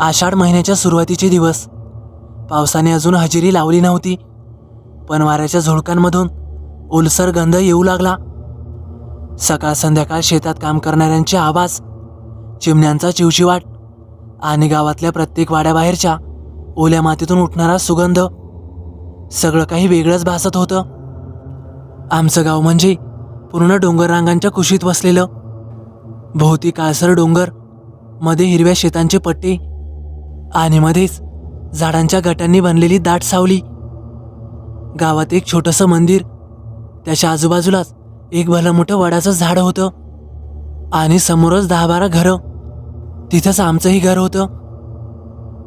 आषाढ महिन्याच्या सुरुवातीचे दिवस. पावसाने अजून हजेरी लावली नव्हती. पण वाऱ्याच्या झुळकांमधून ओलसर गंध येऊ लागला. सकाळ संध्याकाळ शेतात काम करणाऱ्यांचे आवाज चिमण्यांचा चिवचिवाट आणि गावातल्या प्रत्येक वाड्याबाहेरच्या ओल्या मातीतून उठणारा सुगंध. सगळं काही वेगळंच भासत होतं. आमचं गाव म्हणजे पूर्ण डोंगररांगांच्या कुशीत वसलेलं. भोवती काळसर डोंगरमध्ये हिरव्या शेतांचे पट्टे आणि मध्येच झाडांच्या गटांनी बनलेली दाट सावली. गावात एक छोटंसं मंदिर त्याच्या आजूबाजूलाच एक भलं मोठं वडाचं झाड होतं. आणि समोरच दहा बारा घरं. तिथंच आमचंही घर होतं.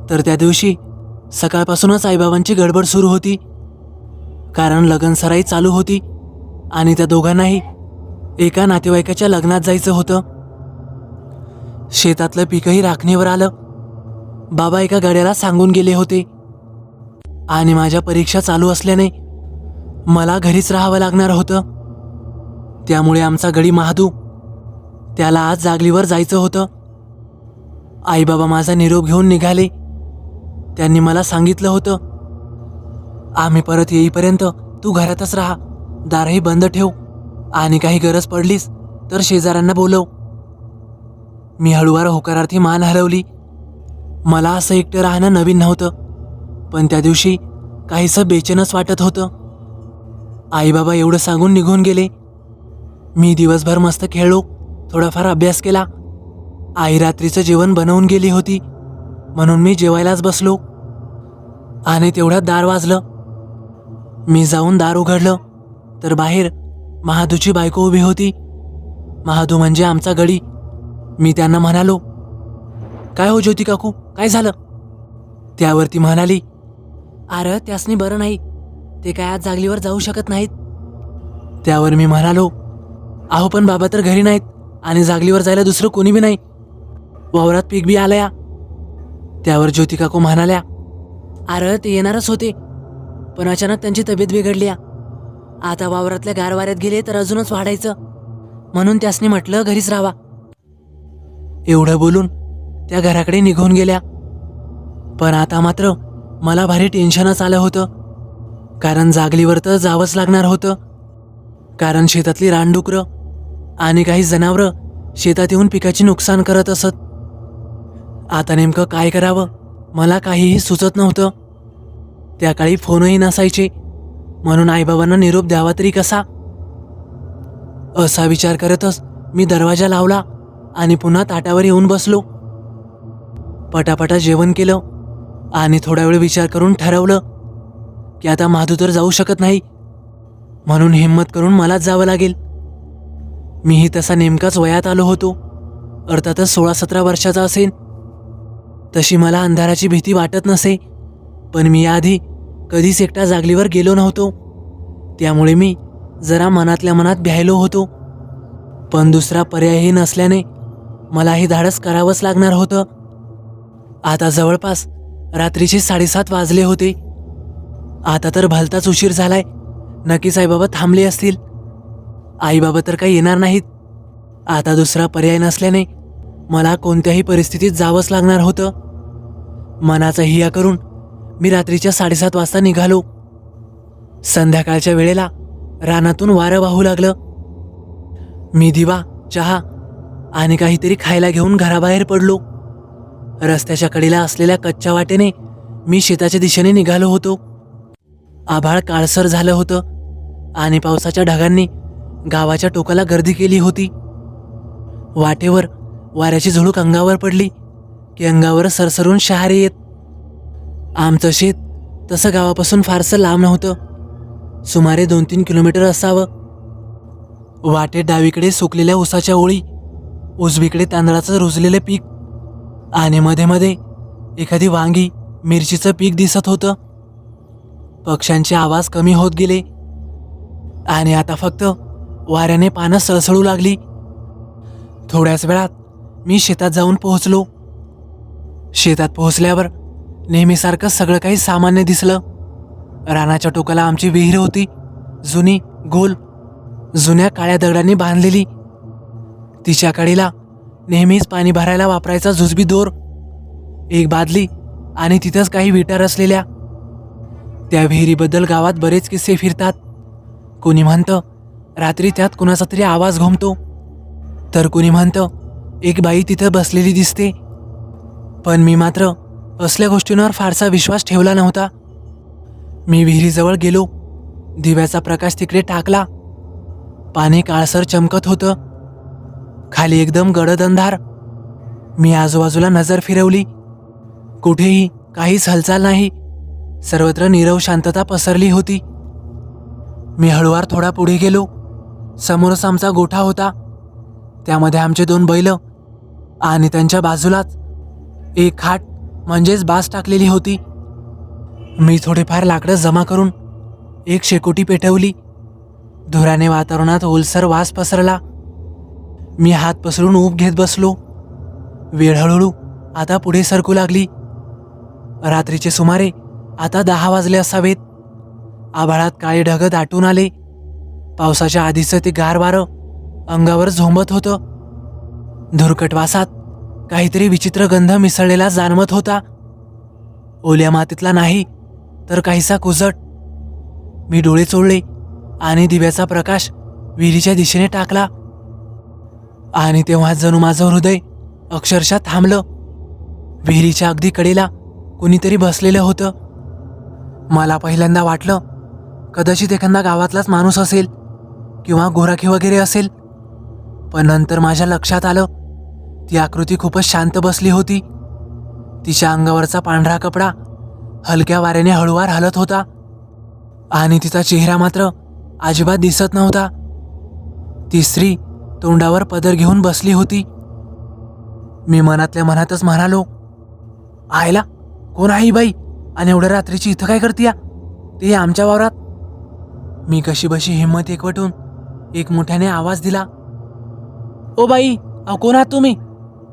तर त्या दिवशी सकाळपासूनच आईबाबांची गडबड सुरू होती. कारण लग्नसराई चालू होती आणि त्या दोघांनाही एका नातेवाईकाच्या लग्नात जायचं होतं. शेतातलं पिकंही राखणीवर आलं. बाबा एका गड्याला सांगून गेले होते. आणि माझ्या परीक्षा चालू असल्याने मला घरीच राहावं लागणार होतं. त्यामुळे आमचा गडी महादू त्याला आज जागलीवर जायचं होतं. आईबाबा माझा निरोप घेऊन निघाले. त्यांनी मला सांगितलं होतं आम्ही परत येईपर्यंत तू घरातच राहा दारही बंद ठेव आणि काही गरज पडलीस तर शेजाऱ्यांना बोलव. मी हळूवार होकारार्थी मान हलवली. मला असं एकटं राहणं नवीन नव्हतं. पण त्या दिवशी काहीसं बेचैनच वाटत होतं. आईबाबा एवढं सांगून निघून गेले. मी दिवसभर मस्त खेळलो थोडाफार अभ्यास केला. आई रात्रीचं जेवण बनवून गेली होती म्हणून मी जेवायलाच बसलो. आणि तेवढ्यात दार वाजलं. मी जाऊन दार उघडलं तर बाहेर महादूची बायको उभी होती. महादू म्हणजे आमचा गडी. मी त्यांना म्हणालो काय हो ज्योती काकू? काय झालं? त्यावरती म्हणाली अरे त्यासनी बरं नाही. ते काय आज जागलीवर जाऊ शकत नाहीत. त्यावर मी म्हणालो अहो पण बाबा तर घरी नाहीत आणि जागलीवर जायला दुसरं कोणी बी नाही. वावरात पीक बी आलंया. त्यावर ज्योती काकू म्हणाल्या अरे ते येणारच होते पण अचानक त्यांची तब्येत बिघडली आता वावरातल्या गारवाऱ्यात गेले तर अजूनच वाढायचं. म्हणून त्यासनी म्हटलं घरीच राहावा. एवढं बोलून त्या घराकडे निघून गेल्या. पण आता मात्र मला भारी टेन्शनच आलं होतं. कारण जागलीवर तर जावंच लागणार होतं. कारण शेतातली रानडुकरं आणि काही जनावरं शेतात येऊन पिकाची नुकसान करत असत. आता नेमकं काय करावं? मला काहीही सुचत नव्हतं. त्या काळी फोनही नसायचे. म्हणून आईबाबांना निरोप द्यावा तरी कसा? असा विचार करतच मी दरवाजा लावला आणि पुन्हा ताटावर येऊन बसलो. पटापटा जेवण केलं आणि थोडा वेळ विचार करून ठरवलं की आता माधू तर जाऊ शकत नाही. म्हणून हिंमत करून मलाच जावं लागेल. मीही तसा नेमकाच वयात आलो होतो. अर्थातच सोळा सतरा वर्षाचा असेल तशी मला अंधाराची भीती वाटत नसे पण मी याआधी कधीच एकटा जागलीवर गेलो नव्हतो. त्यामुळे मी जरा मनातल्या मनात भ्यायलो होतो. पण दुसरा पर्यायही नसल्याने मला हे धाडस करावंच लागणार होतं. आता जवळपास रात्रीचे साडेसात वाजले होते. आता तर भलताच उशीर झालाय. नक्कीच आईबाबा थांबले असतील. आईबाबा तर काही येणार नाहीत. आता दुसरा पर्याय नसल्याने मला कोणत्याही परिस्थितीत जावंच लागणार होतं. मनाचा हिया करून मी रात्रीच्या साडेसात वाजता निघालो. संध्याकाळच्या वेळेला रानातून वारं वाहू लागलं. मी दिवा चहा आणि काहीतरी खायला घेऊन घराबाहेर पडलो. रस्त्याच्या कडेला असलेल्या कच्च्या वाटेने मी शेताच्या दिशेने निघालो होतो. आभाळ काळसर झालं होतं आणि पावसाच्या ढगांनी गावाच्या टोकाला गर्दी केली होती. वाटेवर वाऱ्याची झुळूक अंगावर पडली की अंगावर सरसरून शहारे येत. आमचं शेत तसं गावापासून फारसं लांब नव्हतं. सुमारे दोन तीन किलोमीटर असावं. वाटेत डावीकडे सुकलेल्या उसाच्या ओळी उजवीकडे तांदळाचं रुजलेलं पीक आणि मध्ये मध्ये एखादी वांगी मिरचीचं पीक दिसत होतं. पक्ष्यांचे आवाज कमी होत गेले. आणि आता फक्त वाऱ्याने पानं सळसळू लागली. थोड्याच वेळात मी शेतात जाऊन पोहोचलो. शेतात पोहोचल्यावर नेहमीसारखं सगळं काही सामान्य दिसलं. रानाच्या टोकाला आमची विहीर होती. जुनी गोल जुन्या काळ्या दगडांनी बांधलेली. तिच्या कडेला नेहमीच पाणी भरायला वापरायचा जुजबी दोर एक बादली आणि तिथंच काही विटार असलेल्या. त्या विहिरीबद्दल गावात बरेच किस्से फिरतात. कोणी म्हणतं रात्री त्यात कुणाचा तरी आवाज घुमतो. तर कोणी म्हणतं एक बाई तिथं बसलेली दिसते. पण मी मात्र असल्या गोष्टींवर फारसा विश्वास ठेवला नव्हता. मी विहिरीजवळ गेलो. दिव्याचा प्रकाश तिकडे टाकला. पाणी काळसर चमकत होतं. खाली एकदम गडद अंधार. मी आजूबाजूला नजर फिरवली. कुठेही काहीच हालचाल नाही. सर्वत्र नीरव शांतता पसरली होती. मी हळुवार थोडा पुढे गेलो. समोरच आमचा गोठा होता. त्यामध्ये आमचे दोन बैल आणि त्यांच्या बाजूलाच एक खाट म्हणजेच बास टाकलेली होती. मी थोडेफार लाकडं जमा करून एक शेकोटी पेटवली. धुराने वातावरणात ओलसर वास पसरला. मी हात पसरून ऊब घेत बसलो. वेळ हळूहळू आता पुढे सरकू लागली. रात्रीचे सुमारे आता दहा वाजले असावेत. आभाळात काळे ढग दाटून आले. पावसाच्या आधीचं ते गार वारं अंगावर झोंबत होतं. धुरकट वासात काहीतरी विचित्र गंध मिसळलेला जाणवत होता. ओल्या मातीतला नाही तर काहीसा कुजट. मी डोळे चोळले आणि दिव्याचा प्रकाश विहिरीच्या दिशेने टाकला. आणि तेव्हा जणू माझं हृदय अक्षरशः थांबलं. विहिरीच्या अगदी कडेला कुणीतरी बसलेलं होतं. मला पहिल्यांदा वाटलं कदाचित एखादा गावातलाच माणूस असेल किंवा गोराखी वगैरे असेल. पण नंतर माझ्या लक्षात आलं ती आकृती खूपच शांत बसली होती. तिच्या अंगावरचा पांढरा कपडा हलक्या वाऱ्याने हळूवार हलत होता. आणि तिचा चेहरा मात्र अजिबात दिसत नव्हता. ती स्त्री तोंडावर पदर घेऊन बसली होती. मी मनातल्या मनातच म्हणालो आयला कोण आहे बाई? आणि एवढ्या रात्रीची इथं काय करतीया? ते आमच्या वावरात. मी कशी बशी हिंमत एकवटून एक मोठ्याने आवाज दिला ओ बाई अहो कोण आहात तुम्ही?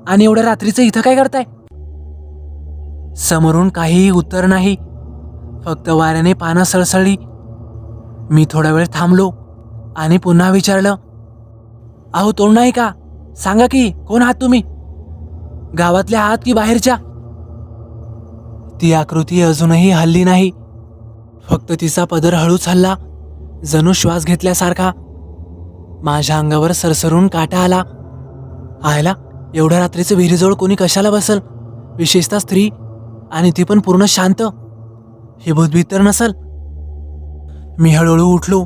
आणि एवढ्या रात्रीचं इथं काय करताय? समोरून काहीही उत्तर नाही फक्त वाऱ्याने पानं सळसळली. मी थोडा वेळ थांबलो आणि पुन्हा विचारलं अहो तोंड नाही का? सांगा की कोण आहात तुम्ही? गावातल्या आहात की बाहेरच्या? ती आकृती अजूनही हल्ली नाही. फक्त तिचा पदर हळूच हल्ला. जणू श्वास घेतल्यासारखा. माझ्या अंगावर सरसरून काटा आला. आयला एवढ्या रात्रीचं विहिरीजवळ कोणी कशाला बसल? विशेषतः स्त्री आणि ती पण पूर्ण शांत. हे भूतभीत तर नसल. मी हळूहळू उठलो.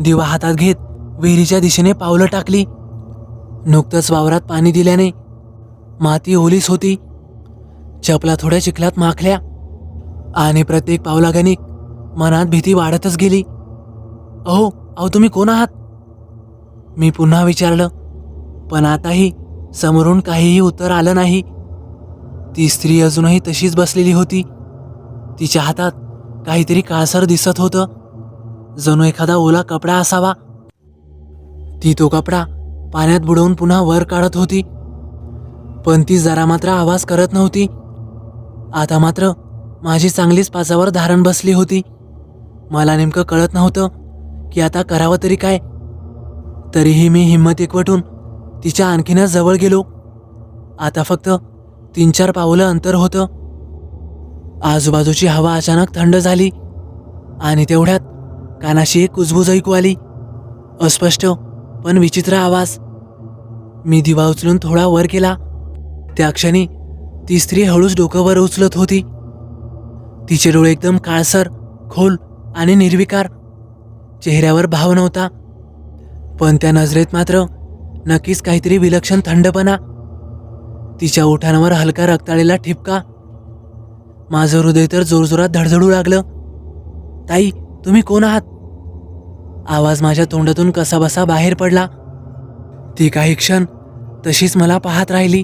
दिवा हातात घेत विहिरीच्या दिशेने पावलं टाकली. नुकतंच वावरात पाणी दिल्याने माती ओलीस होती. चपला थोड्या चिखलात माखल्या आणि प्रत्येक पावलागणिक मनात भीती वाढतच गेली. अहो अहो तुम्ही कोण आहात? मी पुन्हा विचारलं पण आताही समोरून काहीही उत्तर आलं नाही. ती स्त्री अजूनही तशीच बसलेली होती. तिच्या हातात काहीतरी काळसर दिसत होतं. जणू एखादा ओला कपडा असावा ती तो कपडा पाण्यात बुडवून पुन्हा वर काढत होती. पण ती जरा मात्र आवाज करत नव्हती. आता मात्र माझी चांगलीच पाचावर धारण बसली होती. मला नेमकं कळत नव्हतं की आता करावं तरी काय. तरीही मी हिंमत एकवटून तिच्या आणखीनच जवळ गेलो. आता फक्त तीन चार पावलं अंतर होतं. आजूबाजूची हवा अचानक थंड झाली आणि तेवढ्यात कानाशी एक कुजबूज ऐकू आली. अस्पष्ट पण विचित्र आवाज. मी दिवा उचलून थोडा वर केला. त्या क्षणी ती स्त्री हळूच डोकं वर उचलत होती. तिचे डोळे एकदम काळसर खोल आणि निर्विकार. चेहऱ्यावर भाव नव्हता. पण त्या नजरेत मात्र नक्कीच काहीतरी विलक्षण थंडपणा. तिच्या ओठांवर हलका रक्ताळेला ठिपका. माझं हृदय तर जोरजोरात धडधडू लागलं. ताई तुम्ही कोण आहात? आवाज माझ्या तोंडातून कसाबसा बाहेर पडला. ती काही क्षण तशीच मला पाहत राहिली.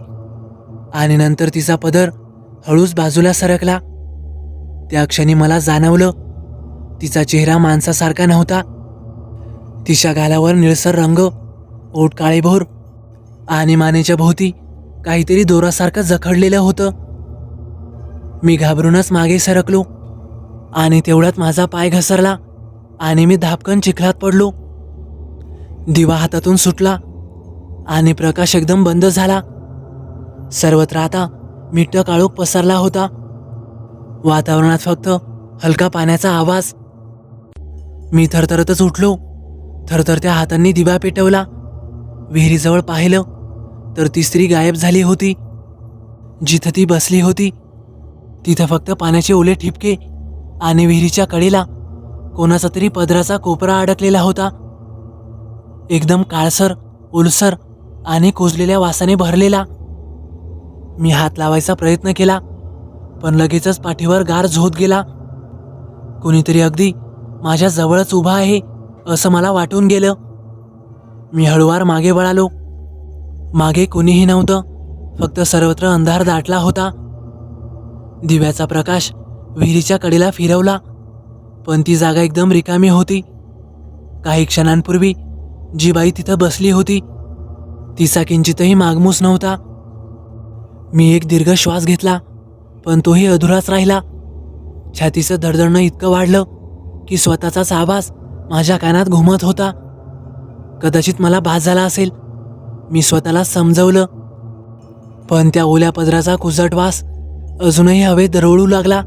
आणि नंतर तिचा पदर हळूच बाजूला सरकला. त्या क्षणी मला जाणवलं तिचा चेहरा माणसासारखा नव्हता. तिच्या गालावर निळसर रंग ओट काळेभोर आणि मानेच्या भोवती काहीतरी दोरासारखं जखडलेलं होतं. मी घाबरूनच मागे सरकलो आणि तेवढ्यात माझा पाय घसरला. आणि मी धापकन चिखलात पडलो. दिवा हातातून सुटला आणि प्रकाश एकदम बंद झाला. सर्वत्र आता मिट्ट काळोख पसरला होता. वातावरणात फक्त हलका पाण्याचा आवाज. मी थरथरतच उठलो. थरथरत्या हातांनी दिवा पेटवला. विहिरीजवळ पाहिलं तर ती स्त्री गायब झाली होती. जिथं ती बसली होती तिथं फक्त पाण्याचे ओले ठिपके आणि विहिरीच्या कडेला कोणाचा तरी पदराचा कोपरा अडकलेला होता. एकदम काळसर उलसर आणि कुजलेल्या वासाने भरलेला. मी हात लावायचा प्रयत्न केला पण लगेचच पाठीवर गार झोत गेला. कोणीतरी अगदी माझ्या जवळच उभा आहे असं मला वाटून गेलं. मी हळुवार मागे वळालो. मागे कोणीही नव्हतं फक्त सर्वत्र अंधार दाटला होता. दिव्याचा प्रकाश विहिरीच्या कडेला फिरवला. पण ती जागा एकदम रिकामी होती. काही क्षणांपूर्वी जी बाई तिथं बसली होती. तिचा किंचितही मागमूस नव्हता. मी एक दीर्घ श्वास घेतला पण तोही अधुराच राहिला. छातीचं धडधडणं इतकं वाढलं की स्वतःचाच आवाज माझ्या कानात घुमत होता. कदाचित मला भास झाला असेल. मी स्वतःला समजवलं. पण त्या ओल्या पदराचा कुजट वास अजूनही हवेत दरवळू लागला.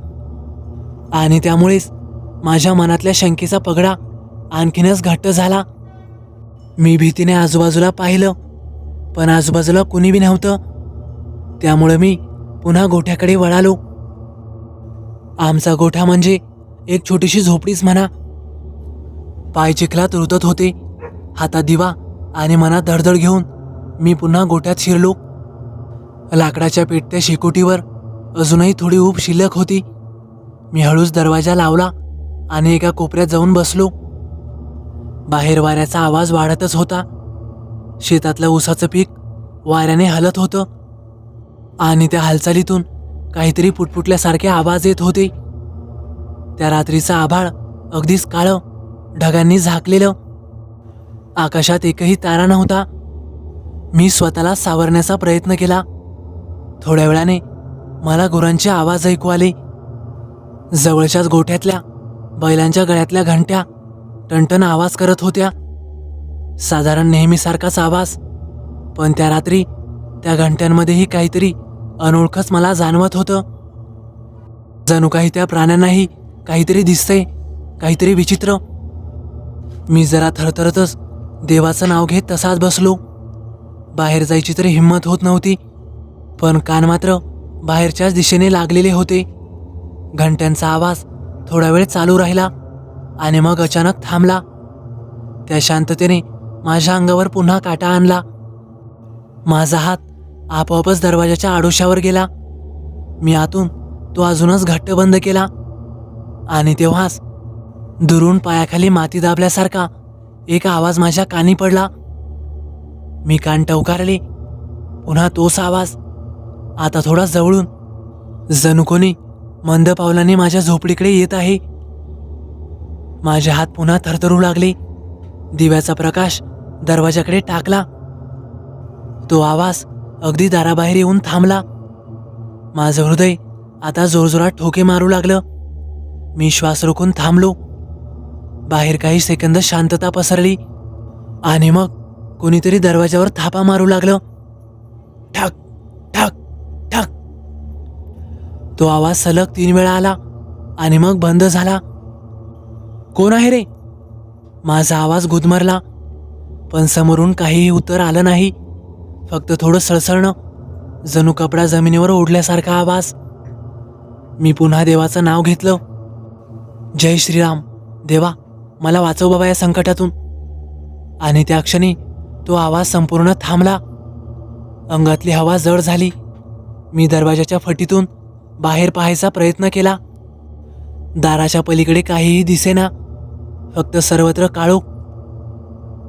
आणि त्यामुळेच माझ्या मनातल्या शंकेचा पगडा आणखीनच घट्ट झाला. मी भीतीने आजूबाजूला पाहिलं पण आजूबाजूला कुणी बी नव्हतं. त्यामुळं मी पुन्हा गोठ्याकडे वळालो. आमचा गोठा म्हणजे एक छोटीशी झोपडीच म्हणा. पाय चिखलात रुतत होते हातात दिवा आणि मनात धडधड घेऊन मी पुन्हा गोठ्यात शिरलो. लाकडाच्या पेटत्या शेकोटीवर अजूनही थोडी ऊब शिल्लक होती. मी हळूच दरवाजा लावला. आणि एका कोपऱ्यात जाऊन बसलो. बाहेर वाऱ्याचा आवाज वाढतच होता. शेतातलं ऊसाचं पीक वाऱ्याने हलत होतं. आणि त्या हालचालीतून काहीतरी पुटपुटल्यासारखे आवाज येत होते. त्या रात्रीचं आभाळ अगदीच काळं ढगांनी झाकलेलं. आकाशात एकही तारा नव्हता. मी स्वतःला सावरण्याचा प्रयत्न केला. थोड्या वेळाने मला गुरांचे आवाज ऐकू आले. जवळच्याच गोठ्यातल्या बैलांच्या गळ्यातल्या घंट्या टणटण आवाज करत होत्या. साधारण नेहमीसारखाच आवाज. पण त्या रात्री त्या घंट्यांमध्येही काहीतरी अनोळखच मला जाणवत होतं. जणू काही त्या प्राण्यांनाही काहीतरी दिसतंय काहीतरी विचित्र. मी जरा थरथरतच देवाचं नाव घेत तसाच बसलो. बाहेर जायची तरी हिंमत होत नव्हती पण कान मात्र बाहेरच्याच दिशेने लागलेले होते. घंट्यांचा आवाज थोडा वेळ चालू राहिला आणि मग अचानक थांबला. त्या शांततेने माझ्या अंगावर पुन्हा काटा आणला. माझा हात आपोआपच दरवाजाच्या आडोशावर गेला. मी आतून तो अजूनच घट्ट बंद केला आणि तेव्हाच दुरून पायाखाली माती दाबल्यासारखा एक आवाज माझ्या कानी पडला. मी कान टवकारले. पुन्हा तोच आवाज. आता थोडा जवळून जणू कोणी मंद पावलाने माझ्या झोपडीकडे येत आहे. माझे हात पुन्हा थरथरू लागले. दिव्याचा प्रकाश दरवाजाकडे टाकला. तो आवाज अगदी दाराबाहेर येऊन थांबला. माझं हृदय आता जोरजोरात ठोके मारू लागलं. मी श्वास रोखून थांबलो. बाहेर काही सेकंद शांतता पसरली. आणि मग कोणीतरी दरवाजावर थापा मारू लागलं. ठक ठक तो आवाज सलग तीन वेळा आला आणि मग बंद झाला. कोण आहे रे? माझा आवाज गुदमरला पण समोरून काहीही उत्तर आलं नाही. फक्त थोडं सळसळणं जणू कपडा जमिनीवर ओढल्यासारखा आवाज. मी पुन्हा देवाचं नाव घेतलं. जय श्रीराम. देवा मला वाचव बाबा या संकटातून. आणि त्या क्षणी तो आवाज संपूर्ण थांबला. अंगातली हवा जड झाली. मी दरवाजाच्या फटीतून बाहेर पाहायचा प्रयत्न केला. दाराच्या पलीकडे काहीही दिसेना फक्त सर्वत्र काळोख.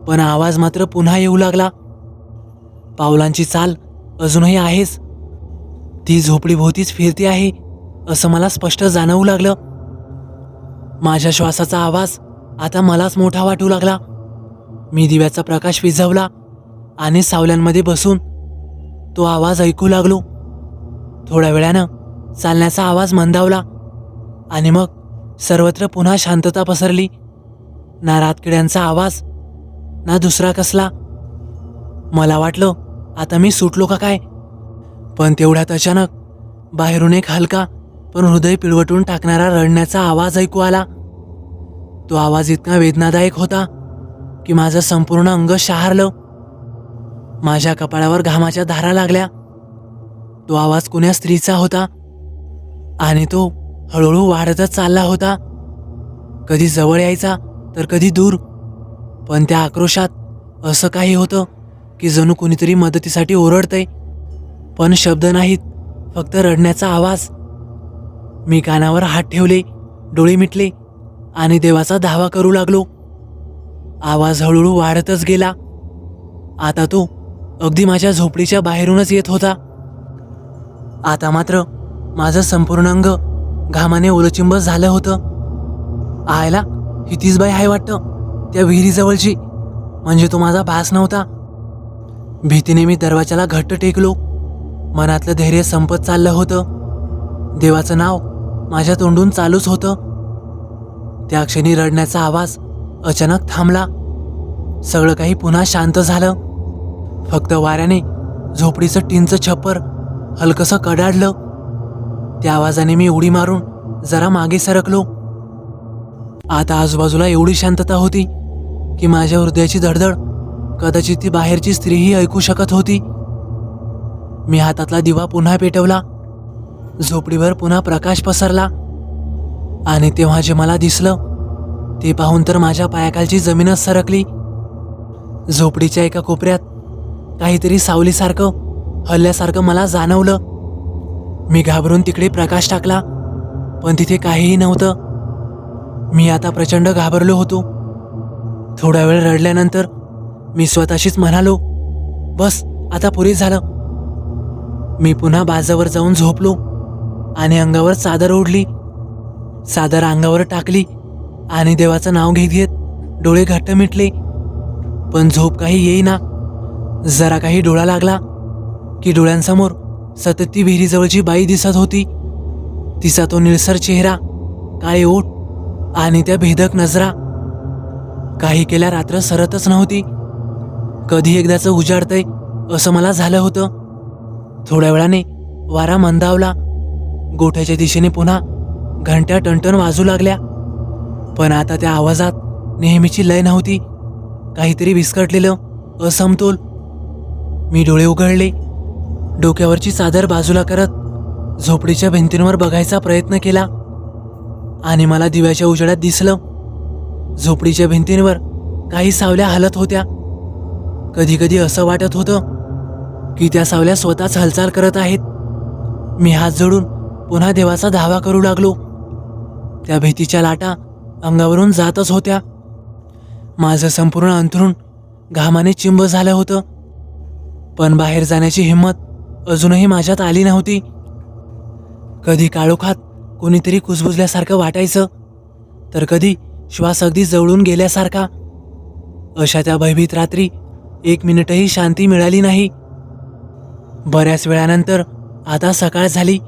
पण आवाज मात्र पुन्हा येऊ लागला. पावलांची चाल अजूनही आहेच. ती झोपडीभोवतीच फिरती आहे असं मला स्पष्ट जाणवू लागलं. माझ्या श्वासाचा आवाज आता मलाच मोठा वाटू लागला. मी दिव्याचा प्रकाश विझवला आणि सावल्यांमध्ये बसून तो आवाज ऐकू लागलो. थोड्या वेळानं चालण्याचा आवाज मंदावला. आणि मग सर्वत्र पुन्हा शांतता पसरली. ना रातकिड्यांचा आवाज ना दुसरा कसला. मला वाटलं आता मी सुटलो का काय? पण तेवढ्यात अचानक बाहेरून एक हलका पण हृदय पिळवटून टाकणारा रडण्याचा आवाज ऐकू आला. तो आवाज इतका वेदनादायक होता की माझं संपूर्ण अंग शहारलं. माझ्या कपाळावर घामाच्या धारा लागल्या. तो आवाज कुण्या स्त्रीचा होता? आणि तो हळूहळू वाढतच चालला होता. कधी जवळ यायचा तर कधी दूर. पण त्या आक्रोशात असं काही होतं की जणू कुणीतरी मदतीसाठी ओरडतंय. पण शब्द नाहीत फक्त रडण्याचा आवाज. मी कानावर हात ठेवले डोळे मिटले आणि देवाचा धावा करू लागलो. आवाज हळूहळू वाढतच गेला. आता तो अगदी माझ्या झोपडीच्या बाहेरूनच येत होता. आता मात्र माझं संपूर्ण अंग घामाने ओलचिंब झालं होतं. आयला ही तीच बाई आहे वाटतं त्या विहिरीजवळची. म्हणजे तो माझा भास नव्हता. भीतीने मी दरवाजाला घट्ट टेकलो. मनातलं धैर्य संपत चाललं होतं. देवाचं नाव माझ्या तोंडून चालूच होतं. त्या क्षणी रडण्याचा आवाज अचानक थांबला. सगळं काही पुन्हा शांत झालं. फक्त वाऱ्याने झोपडीचं टीनचं छप्पर हलकसं कडाडलं. त्या आवाजाने मी उडी मारून जरा मागे सरकलो. आता आजूबाजूला एवढी शांतता होती की माझ्या हृदयाची धडधड कदाचित ती बाहेरची स्त्रीही ऐकू शकत होती. मी हातातला दिवा पुन्हा पेटवला. झोपडीवर पुन्हा प्रकाश पसरला. आणि तेव्हा जे मला दिसलं ते पाहून तर माझ्या पायाखालची जमीनच सरकली. झोपडीच्या एका कोपऱ्यात काहीतरी सावलीसारखं हल्ल्यासारखं मला जाणवलं. मी घाबरून तिकडे प्रकाश टाकला पण तिथे काहीही नव्हतं. मी आता प्रचंड घाबरलो होतो. थोडा वेळ रडल्यानंतर मी स्वतःशीच म्हणालो बस आता पुरे झालं. मी पुन्हा बाजावर जाऊन झोपलो आणि अंगावर चादर ओढली. चादर अंगावर टाकली आणि देवाचं नाव घेत घेत डोळे घट्ट मिटले. पण झोप काही येईना. जरा काही डोळा लागला की डोळ्यांसमोर सतत ती विहिरीजवळची बाई दिसत होती. तिचा तो निळसर चेहरा काळे ओठ आणि त्या भेदक नजरा. काही केल्या रात्र सरतच नव्हती. कधी एकदाचं उजाडतंय असं मला झालं होतं. थोड्या वेळाने वारा मंदावला. गोठ्याच्या दिशेने पुन्हा घंट्या टणटण वाजू लागल्या. पण आता त्या आवाजात नेहमीची लय नव्हती. काहीतरी विस्कटलेलं असमतोल. मी डोळे उघडले. डोक्यावरची चादर बाजूला करत झोपडीच्या भिंतींवर बघायचा प्रयत्न केला. आणि मला दिव्याच्या उजेडात दिसलं. झोपडीच्या भिंतींवर काही सावल्या हलत होत्या. कधी कधी असं वाटत होतं की त्या सावल्या स्वतःच हालचाल करत आहेत. मी हात जोडून पुन्हा देवाचा धावा करू लागलो. त्या भीतीच्या लाटा अंगावरून जातच होत्या. माझं संपूर्ण अंथरून घामाने चिंब झालं होतं. पण बाहेर जाण्याची हिंमत अजूनही माझ्यात आली नव्हती. कधी काळोखात कोणीतरी कुजबुजल्यासारखं वाटायचं तर कधी श्वास अगदी जवळून गेल्यासारखा. अशा त्या भयभीत रात्री एक मिनिटही शांती मिळाली नाही. बऱ्याच वेळानंतर आता सकाळ झाली.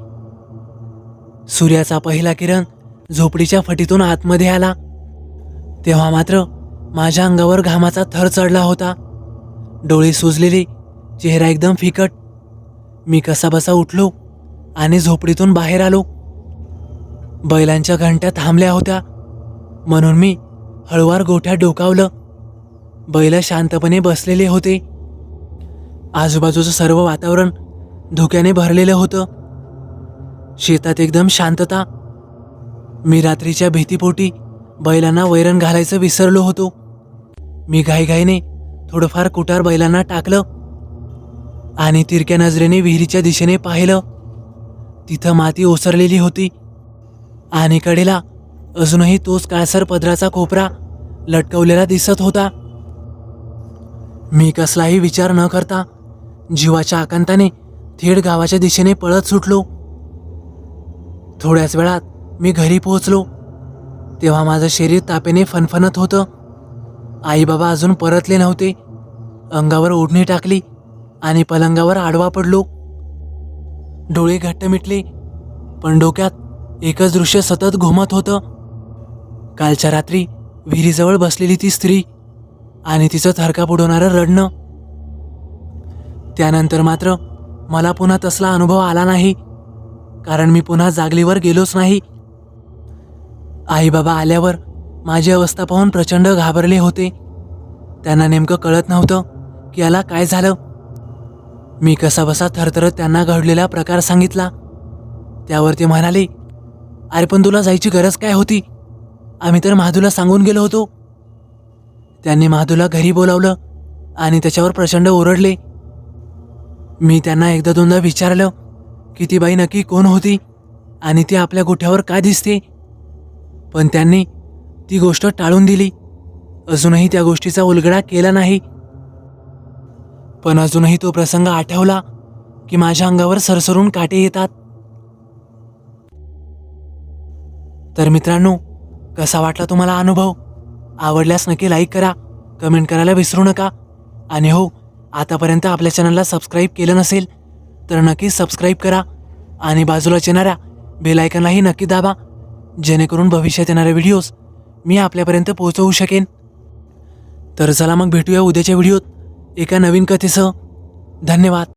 सूर्याचा पहिला किरण झोपडीच्या फटीतून आतमध्ये आला. तेव्हा मात्र माझ्या अंगावर घामाचा थर चढला होता. डोळे सुजलेले चेहरा एकदम फिकट मी कसाबसा उठलो आणि झोपडीतून बाहेर आलो. बैलांच्या घंट्या थांबल्या होत्या. म्हणून मी हळुवार गोठ्यात डोकावलं. बैल शांतपणे बसलेले होते. आजूबाजूचं सर्व वातावरण धुक्याने भरलेलं होतं. शेतात एकदम शांतता. मी रात्रीच्या भीतीपोटी बैलांना वैरण घालायचं विसरलो होतो. मी घाईघाईने थोडंफार कुटार बैलांना टाकलं. आणि तिरक्या नजरेने विहिरीच्या दिशेने पाहिलं. तिथं माती ओसरलेली होती. आणि कडेला अजूनही तोच काळसर पदराचा कोपरा लटकवलेला दिसत होता. मी कसलाही विचार न करता जीवाच्या आकांताने थेट गावाच्या दिशेने पळत सुटलो. थोड्याच वेळात मी घरी पोहोचलो. तेव्हा माझं शरीर तापेने फनफनत होतं. आई बाबा अजून परतले नव्हते. अंगावर ओढणी टाकली. आणि पलंगावर आडवा पडलो. डोळे घट्ट मिटले पण डोक्यात एकच दृश्य सतत घुमत होतं. कालच्या रात्री विहिरीजवळ बसलेली ती स्त्री आणि तिचं थरका बुडवणारं रडणं. त्यानंतर मात्र मला पुन्हा तसला अनुभव आला नाही कारण मी पुन्हा जागलीवर गेलोच नाही. आई बाबा आल्यावर माझी अवस्था पाहून प्रचंड घाबरले होते. त्यांना नेमकं कळत नव्हतं की याला काय झालं. मी कसाबसा थरथरत त्यांना घडलेला प्रकार सांगितला. त्यावर ते म्हणाले अरे पण तुला जायची गरज काय होती? आम्ही तर महादूला सांगून गेलो होतो. त्यांनी महादूला घरी बोलावलं आणि त्याच्यावर प्रचंड ओरडले. मी त्यांना एकदा दोनदा विचारलं की ती बाई नक्की कोण होती आणि ती आपल्या गोठ्यावर का दिसते? पण त्यांनी ती गोष्ट टाळून दिली. अजूनही त्या गोष्टीचा उलगडा केला नाही. पण अजूनही तो प्रसंग आठवला की माझ्या अंगावर सरसरून काटे येतात. तर मित्रांनो कसा वाटला तुम्हाला अनुभव? आवडल्यास नक्की लाईक करा कमेंट करायला विसरू नका. आणि हो आतापर्यंत आपल्या चॅनलला सबस्क्राईब केलं नसेल तर नक्की सबस्क्राईब करा आणि बाजूला येणाऱ्या बेलायकनलाही नक्की दाबा जेणेकरून भविष्यात येणारे व्हिडिओज मी आपल्यापर्यंत पोहोचवू शकेन. तर चला मग भेटूया उद्याच्या व्हिडिओत. एका नवीन कथेसह. धन्यवाद.